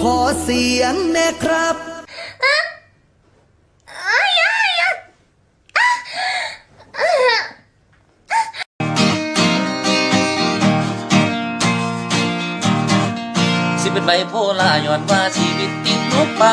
ขอเสียงแน่ครับสิเป็นใบโพลาย้อนว่าชีวิตติดลบไป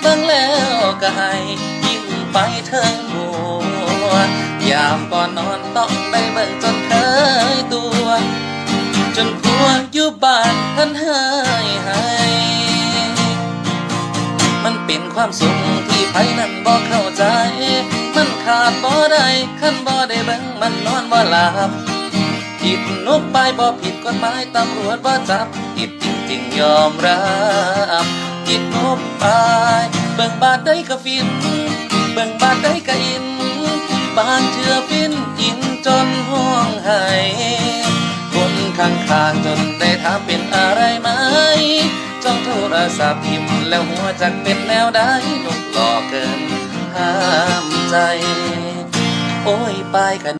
เบิ่งแล้วก็ให้ยิ้มไปเทิงหัวยามก่อนนอนต้องได้เบิ่งจนเคยตัว จนผัวอยู่บ้านท่านเฮยให้มัน ความสุขที่ไผนั้นบ่เข้าใจ มันขาดบ่ได้คันบ่ได้เบิ่งมันนอนบ่หลับผิดนกไปบ่ผิดกฎหมายตำรวจบ่จับผิดจริงๆยอมรับผิดนกไปเบิ่งบาดได้ก็ฟิน เบิ่งบาดได้ก็อิน บางเชื่อฟินอินจนห้องไห้คนข้างๆจนได้ถามเป็นอะไรไหม จ้องโทรศัพท์พิมพ์แล้วหัวจักเป็นแนวใดนกหลอกเกินห้ามใจ โอ้ยไปกัน